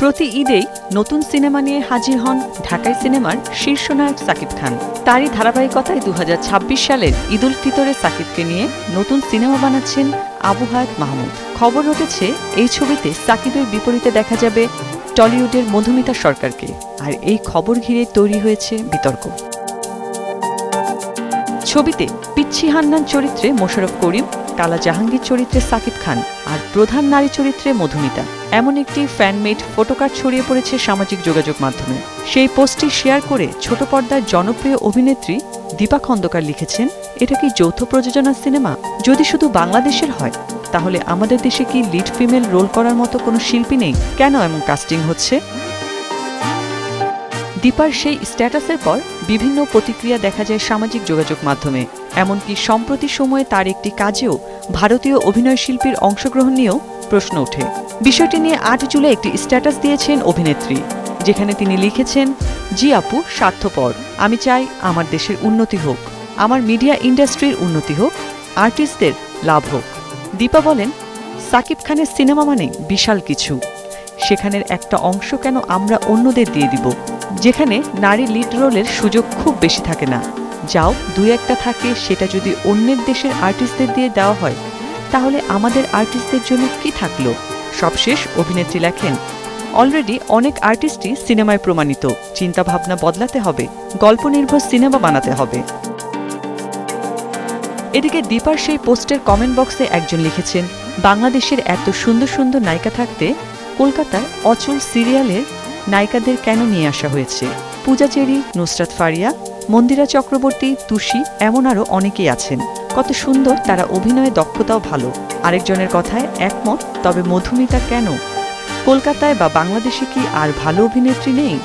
প্রতি ঈদেই নতুন সিনেমা নিয়ে হাজির হন ঢাকাই সিনেমার শীর্ষ নায়ক সাকিব খান। তারই ধারাবাহিকতায় দু হাজার ছাব্বিশ সালের ঈদ উল ফিতরে সাকিবকে নিয়ে নতুন সিনেমা বানাচ্ছেন আবু হায়াত মাহমুদ। খবর উঠেছে এই ছবিতে সাকিবের বিপরীতে দেখা যাবে টলিউডের মধুমিতা সরকারকে। আর এই খবর ঘিরে তৈরি হয়েছে বিতর্ক। ছবিতে পিচ্ছি হান্নান চরিত্রে মোশাররফ করিম কালা জাহাঙ্গীর চরিত্রে সাকিব খান আর প্রধান নারী চরিত্রে মধুমিতা। এমন একটি ফ্যানমেড ফটোকার্ড ছড়িয়ে পড়েছে সামাজিক যোগাযোগ মাধ্যমে। সেই পোস্টটি শেয়ার করে ছোট পর্দার জনপ্রিয় অভিনেত্রী দীপা খন্দকার লিখেছেন, এটা কি যৌথ প্রযোজনার সিনেমা? যদি শুধু বাংলাদেশের হয়, তাহলে আমাদের দেশে কি লিড ফিমেল রোল করার মতো কোনো শিল্পী নেই? কেন এমন কাস্টিং হচ্ছে? দীপার সেই স্ট্যাটাসের পর বিভিন্ন প্রতিক্রিয়া দেখা যায় সামাজিক যোগাযোগ মাধ্যমে। এমনকি সম্প্রতি সময়ে তার একটি কাজেও ভারতীয় অভিনয় শিল্পীর অংশগ্রহণ নিয়েও প্রশ্ন ওঠে। বিষয়টি নিয়ে আট জুলাই একটি স্ট্যাটাস দিয়েছেন অভিনেত্রী, যেখানে তিনি লিখেছেন, জি আপু, স্বার্থপর। আমি চাই আমার দেশের উন্নতি হোক, আমার মিডিয়া ইন্ডাস্ট্রির উন্নতি হোক, আর্টিস্টদের লাভ হোক। দীপা বলেন, সাকিব খানের সিনেমা মানে বিশাল কিছু। সেখানের একটা অংশ কেন আমরা অন্যদের দিয়ে দিব? যেখানে নারী লিড রোলের সুযোগ খুব বেশি থাকে না। যাও, দুই একটা থাকে, সেটা যদি অন্যের দেশের আর্টিস্টদের দিয়ে দেওয়া হয়, তাহলে আমাদের আর্টিস্টদের জন্য কি থাকল? সবশেষ অভিনেত্রী লেখেন অলরেডি অনেক আর্টিস্টই সিনেমায় প্রমাণিত, চিন্তাভাবনা বদলাতে হবে গল্প নির্ভর সিনেমা বানাতে হবে। এদিকে দীপার সেই পোস্টের কমেন্ট বক্সে একজন লিখেছেন, বাংলাদেশের এত সুন্দর সুন্দর নায়িকা থাকতে কলকাতার অচল সিরিয়ালের নায়িকাদের কেন নিয়ে আসা হয়েছে? পূজা চেরি নুসরাত ফারিয়া, মন্দিরা চক্রবর্তী, তুষি, এমন আরও অনেকেই আছেন। কত সুন্দর তারা অভিনয়ে দক্ষতাও ভালো। আরেকজনের কথায় একমত, তবে মধুমিতা কেন? কলকাতায় বা বাংলাদেশে কি আর ভালো অভিনেত্রী নেই?